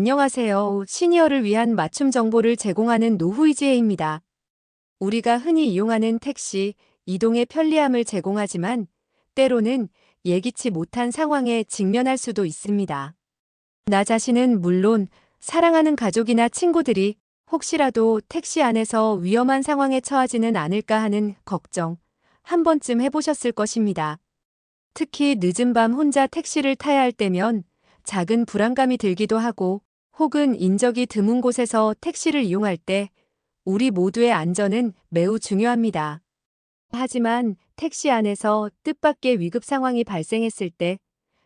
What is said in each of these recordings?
안녕하세요. 시니어를 위한 맞춤 정보를 제공하는 노후이지혜입니다. 우리가 흔히 이용하는 택시, 이동의 편리함을 제공하지만 때로는 예기치 못한 상황에 직면할 수도 있습니다. 나 자신은 물론 사랑하는 가족이나 친구들이 혹시라도 택시 안에서 위험한 상황에 처하지는 않을까 하는 걱정 한 번쯤 해보셨을 것입니다. 특히 늦은 밤 혼자 택시를 타야 할 때면 작은 불안감이 들기도 하고 혹은 인적이 드문 곳에서 택시를 이용할 때 우리 모두의 안전은 매우 중요합니다. 하지만 택시 안에서 뜻밖의 위급 상황이 발생했을 때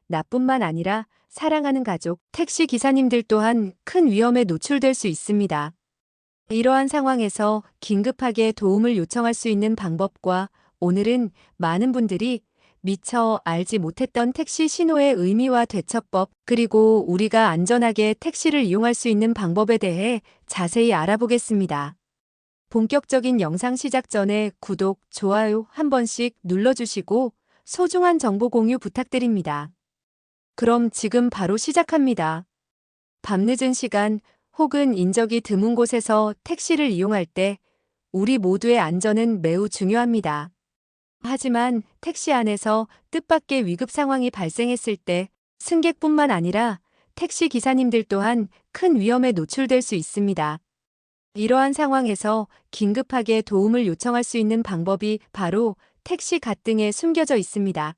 나뿐만 아니라 사랑하는 가족, 택시 기사님들 또한 큰 위험에 노출될 수 있습니다. 이러한 상황에서 긴급하게 도움을 요청할 수 있는 방법과 오늘은 많은 분들이 미처 알지 못했던 택시 신호의 의미와 대처법, 그리고 우리가 안전하게 택시를 이용할 수 있는 방법에 대해 자세히 알아보겠습니다. 본격적인 영상 시작 전에 구독, 좋아요 한 번씩 눌러주시고 소중한 정보 공유 부탁드립니다. 그럼 지금 바로 시작합니다. 밤늦은 시간 혹은 인적이 드문 곳에서 택시를 이용할 때 우리 모두의 안전은 매우 중요합니다. 하지만 택시 안에서 뜻밖의 위급 상황이 발생했을 때 승객뿐만 아니라 택시 기사님들 또한 큰 위험에 노출될 수 있습니다. 이러한 상황에서 긴급하게 도움을 요청할 수 있는 방법이 바로 택시 가등에 숨겨져 있습니다.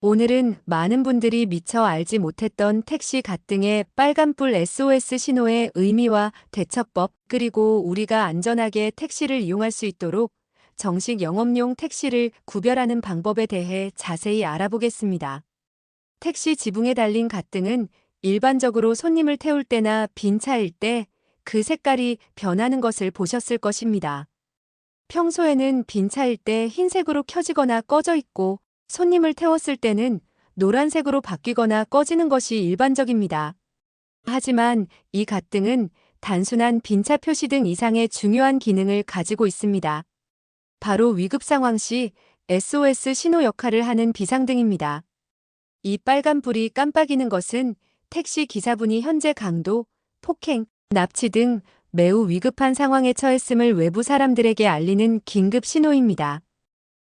오늘은 많은 분들이 미처 알지 못했던 택시 가등의 빨간불 SOS 신호의 의미와 대처법, 그리고 우리가 안전하게 택시를 이용할 수 있도록 정식 영업용 택시를 구별하는 방법에 대해 자세히 알아보겠습니다. 택시 지붕에 달린 가등은 일반적으로 손님을 태울 때나 빈 차일 때 그 색깔이 변하는 것을 보셨을 것입니다. 평소에는 빈 차일 때 흰색으로 켜지거나 꺼져 있고 손님을 태웠을 때는 노란색으로 바뀌거나 꺼지는 것이 일반적입니다. 하지만 이 가등은 단순한 빈차 표시 등 이상의 중요한 기능을 가지고 있습니다. 바로 위급 상황 시 SOS 신호 역할을 하는 비상등입니다. 이 빨간 불이 깜빡이는 것은 택시 기사분이 현재 강도, 폭행, 납치 등 매우 위급한 상황에 처했음을 외부 사람들에게 알리는 긴급 신호입니다.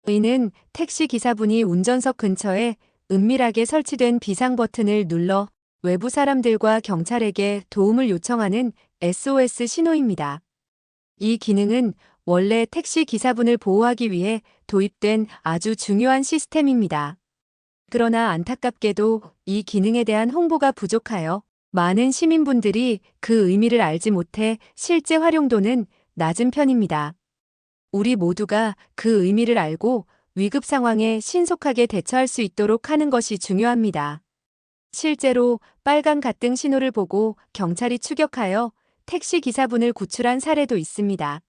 이는 택시 기사분이 운전석 근처에 은밀하게 설치된 비상 버튼을 눌러 외부 사람들과 경찰에게 도움을 요청하는 SOS 신호입니다. 이 기능은 원래 택시 기사분을 보호하기 위해 도입된 아주 중요한 시스템입니다. 그러나 안타깝게도 이 기능에 대한 홍보가 부족하여 많은 시민분들이 그 의미를 알지 못해 실제 활용도는 낮은 편입니다. 우리 모두가 그 의미를 알고 위급 상황에 신속하게 대처할 수 있도록 하는 것이 중요합니다. 실제로 빨간 가등 신호를 보고 경찰이 추격하여 택시 기사분을 구출한 사례도 있습니다.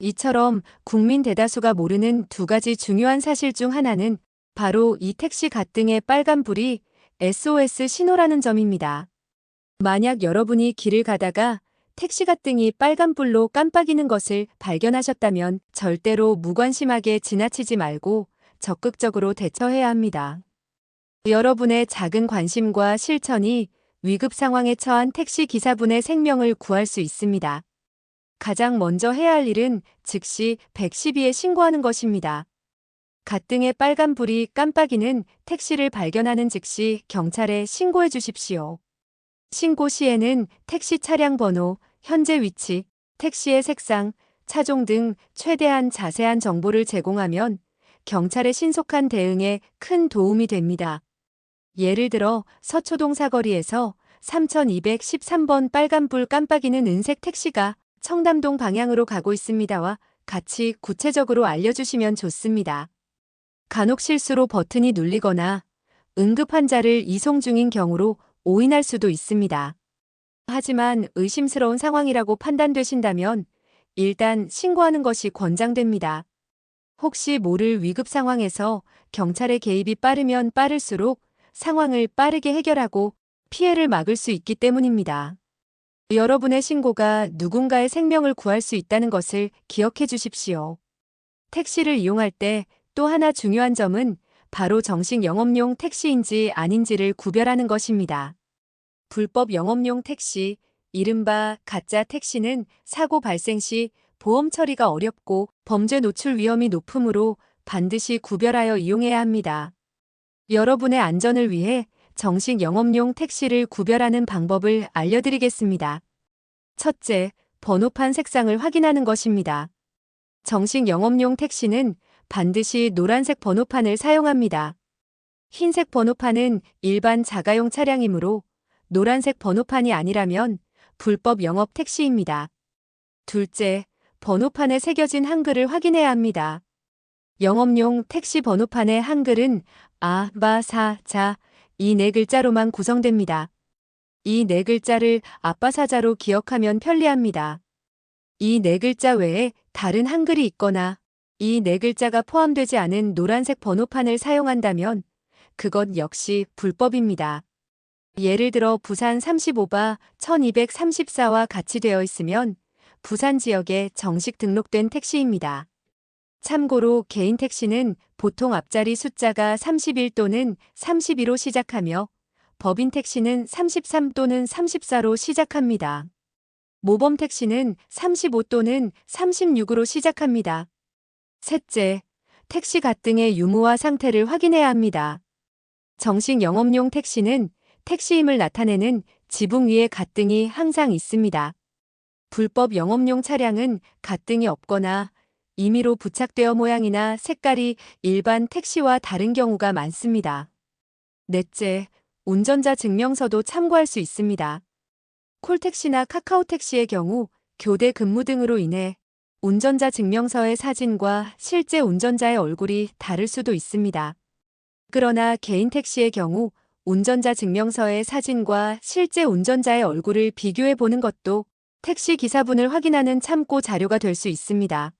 이처럼 국민 대다수가 모르는 두 가지 중요한 사실 중 하나는 바로 이 택시 가등의 빨간 불이 SOS 신호라는 점입니다. 만약 여러분이 길을 가다가 택시 가등이 빨간불로 깜빡이는 것을 발견하셨다면 절대로 무관심하게 지나치지 말고 적극적으로 대처해야 합니다. 여러분의 작은 관심과 실천이 위급 상황에 처한 택시 기사분의 생명을 구할 수 있습니다. 가장 먼저 해야 할 일은 즉시 112에 신고하는 것입니다. 가등의 빨간불이 깜빡이는 택시를 발견하는 즉시 경찰에 신고해 주십시오. 신고 시에는 택시 차량 번호, 현재 위치, 택시의 색상, 차종 등 최대한 자세한 정보를 제공하면 경찰의 신속한 대응에 큰 도움이 됩니다. 예를 들어 서초동 사거리에서 3213번 빨간불 깜빡이는 은색 택시가 청담동 방향으로 가고 있습니다와 같이 구체적으로 알려주시면 좋습니다. 간혹 실수로 버튼이 눌리거나 응급 환자를 이송 중인 경우로 오인할 수도 있습니다. 하지만 의심스러운 상황이라고 판단되신다면 일단 신고하는 것이 권장됩니다. 혹시 모를 위급 상황에서 경찰의 개입이 빠르면 빠를수록 상황을 빠르게 해결하고 피해를 막을 수 있기 때문입니다. 여러분의 신고가 누군가의 생명을 구할 수 있다는 것을 기억해 주십시오. 택시를 이용할 때 또 하나 중요한 점은 바로 정식 영업용 택시인지 아닌지를 구별하는 것입니다. 불법 영업용 택시, 이른바 가짜 택시는 사고 발생 시 보험 처리가 어렵고 범죄 노출 위험이 높으므로 반드시 구별하여 이용해야 합니다. 여러분의 안전을 위해 정식 영업용 택시를 구별하는 방법을 알려드리겠습니다. 첫째, 번호판 색상을 확인하는 것입니다. 정식 영업용 택시는 반드시 노란색 번호판을 사용합니다. 흰색 번호판은 일반 자가용 차량이므로 노란색 번호판이 아니라면 불법 영업 택시입니다. 둘째, 번호판에 새겨진 한글을 확인해야 합니다. 영업용 택시 번호판의 한글은 아, 바, 사, 자, 이 네 글자로만 구성됩니다. 이 네 글자를 아빠사자로 기억하면 편리합니다. 이 네 글자 외에 다른 한글이 있거나 이 네 글자가 포함되지 않은 노란색 번호판을 사용한다면 그것 역시 불법입니다. 예를 들어 부산 35바 1234와 같이 되어 있으면 부산 지역에 정식 등록된 택시입니다. 참고로 개인 택시는 보통 앞자리 숫자가 31 또는 32로 시작하며 법인 택시는 33 또는 34로 시작합니다. 모범 택시는 35 또는 36으로 시작합니다. 셋째, 택시 가등의 유무와 상태를 확인해야 합니다. 정식 영업용 택시는 택시임을 나타내는 지붕 위에 가등이 항상 있습니다. 불법 영업용 차량은 가등이 없거나 임의로 부착되어 모양이나 색깔이 일반 택시와 다른 경우가 많습니다. 넷째, 운전자 증명서도 참고할 수 있습니다. 콜택시나 카카오택시의 경우 교대 근무 등으로 인해 운전자 증명서의 사진과 실제 운전자의 얼굴이 다를 수도 있습니다. 그러나 개인 택시의 경우 운전자 증명서의 사진과 실제 운전자의 얼굴을 비교해 보는 것도 택시 기사분을 확인하는 참고 자료가 될 수 있습니다.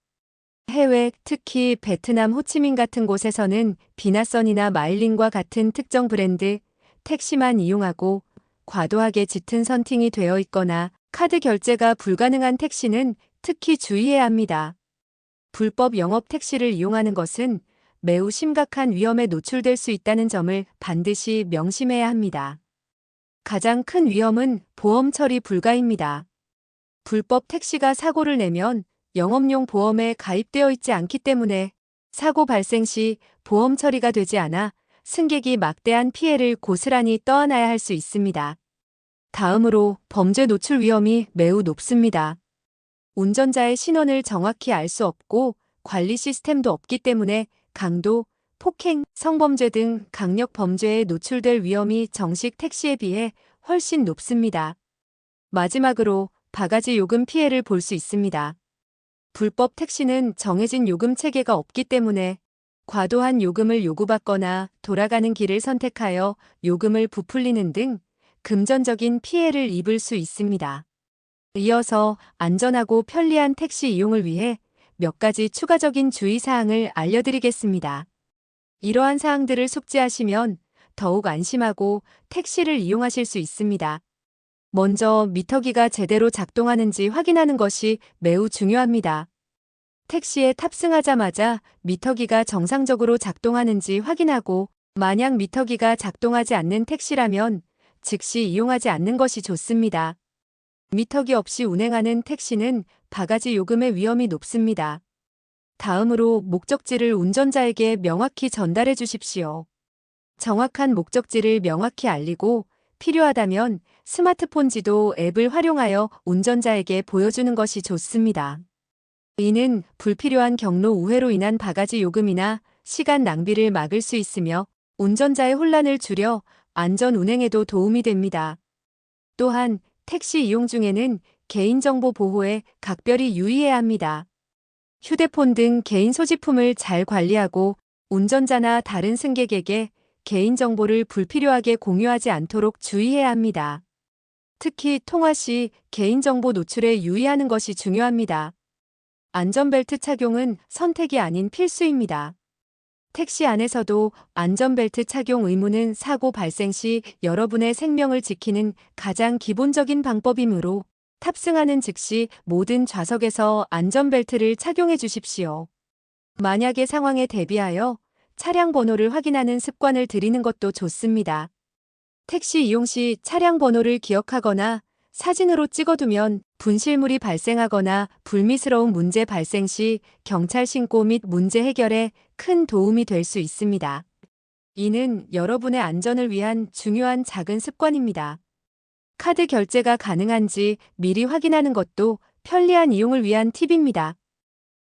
해외, 특히 베트남 호치민 같은 곳에서는 비나선이나 마일린과 같은 특정 브랜드 택시만 이용하고 과도하게 짙은 선팅이 되어 있거나 카드 결제가 불가능한 택시는 특히 주의해야 합니다. 불법 영업 택시를 이용하는 것은 매우 심각한 위험에 노출될 수 있다는 점을 반드시 명심해야 합니다. 가장 큰 위험은 보험 처리 불가입니다. 불법 택시가 사고를 내면 영업용 보험에 가입되어 있지 않기 때문에 사고 발생 시 보험 처리가 되지 않아 승객이 막대한 피해를 고스란히 떠안아야 할 수 있습니다. 다음으로 범죄 노출 위험이 매우 높습니다. 운전자의 신원을 정확히 알 수 없고 관리 시스템도 없기 때문에 강도, 폭행, 성범죄 등 강력 범죄에 노출될 위험이 정식 택시에 비해 훨씬 높습니다. 마지막으로 바가지 요금 피해를 볼 수 있습니다. 불법 택시는 정해진 요금 체계가 없기 때문에 과도한 요금을 요구받거나 돌아가는 길을 선택하여 요금을 부풀리는 등 금전적인 피해를 입을 수 있습니다. 이어서 안전하고 편리한 택시 이용을 위해 몇 가지 추가적인 주의사항을 알려드리겠습니다. 이러한 사항들을 숙지하시면 더욱 안심하고 택시를 이용하실 수 있습니다. 먼저 미터기가 제대로 작동하는지 확인하는 것이 매우 중요합니다. 택시에 탑승하자마자 미터기가 정상적으로 작동하는지 확인하고 만약 미터기가 작동하지 않는 택시라면 즉시 이용하지 않는 것이 좋습니다. 미터기 없이 운행하는 택시는 바가지 요금의 위험이 높습니다. 다음으로 목적지를 운전자에게 명확히 전달해 주십시오. 정확한 목적지를 명확히 알리고 필요하다면 스마트폰 지도 앱을 활용하여 운전자에게 보여주는 것이 좋습니다. 이는 불필요한 경로 우회로 인한 바가지 요금이나 시간 낭비를 막을 수 있으며 운전자의 혼란을 줄여 안전 운행에도 도움이 됩니다. 또한 택시 이용 중에는 개인정보 보호에 각별히 유의해야 합니다. 휴대폰 등 개인 소지품을 잘 관리하고 운전자나 다른 승객에게 개인정보를 불필요하게 공유하지 않도록 주의해야 합니다. 특히 통화 시 개인정보 노출에 유의하는 것이 중요합니다. 안전벨트 착용은 선택이 아닌 필수입니다. 택시 안에서도 안전벨트 착용 의무는 사고 발생 시 여러분의 생명을 지키는 가장 기본적인 방법이므로 탑승하는 즉시 모든 좌석에서 안전벨트를 착용해 주십시오. 만약의 상황에 대비하여 차량 번호를 확인하는 습관을 들이는 것도 좋습니다. 택시 이용 시 차량 번호를 기억하거나 사진으로 찍어두면 분실물이 발생하거나 불미스러운 문제 발생 시 경찰 신고 및 문제 해결에 큰 도움이 될 수 있습니다. 이는 여러분의 안전을 위한 중요한 작은 습관입니다. 카드 결제가 가능한지 미리 확인하는 것도 편리한 이용을 위한 팁입니다.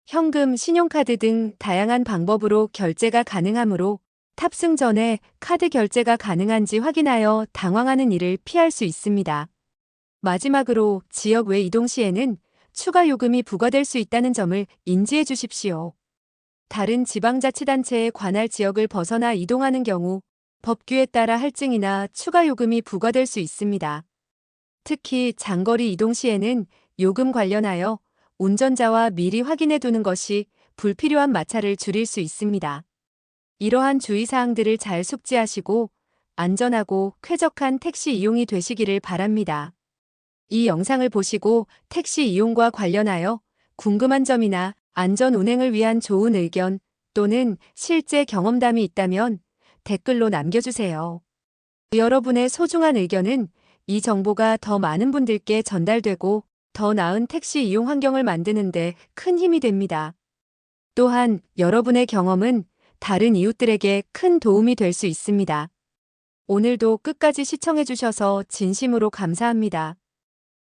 현금, 신용카드 등 다양한 방법으로 결제가 가능하므로 탑승 전에 카드 결제가 가능한지 확인하여 당황하는 일을 피할 수 있습니다. 마지막으로 지역 외 이동 시에는 추가 요금이 부과될 수 있다는 점을 인지해 주십시오. 다른 지방자치단체에 관할 지역을 벗어나 이동하는 경우 법규에 따라 할증이나 추가 요금이 부과될 수 있습니다. 특히 장거리 이동 시에는 요금 관련하여 운전자와 미리 확인해 두는 것이 불필요한 마찰을 줄일 수 있습니다. 이러한 주의사항들을 잘 숙지하시고 안전하고 쾌적한 택시 이용이 되시기를 바랍니다. 이 영상을 보시고 택시 이용과 관련하여 궁금한 점이나 안전 운행을 위한 좋은 의견 또는 실제 경험담이 있다면 댓글로 남겨주세요. 여러분의 소중한 의견은 이 정보가 더 많은 분들께 전달되고 더 나은 택시 이용 환경을 만드는 데 큰 힘이 됩니다. 또한 여러분의 경험은 다른 이웃들에게 큰 도움이 될 수 있습니다. 오늘도 끝까지 시청해주셔서 진심으로 감사합니다.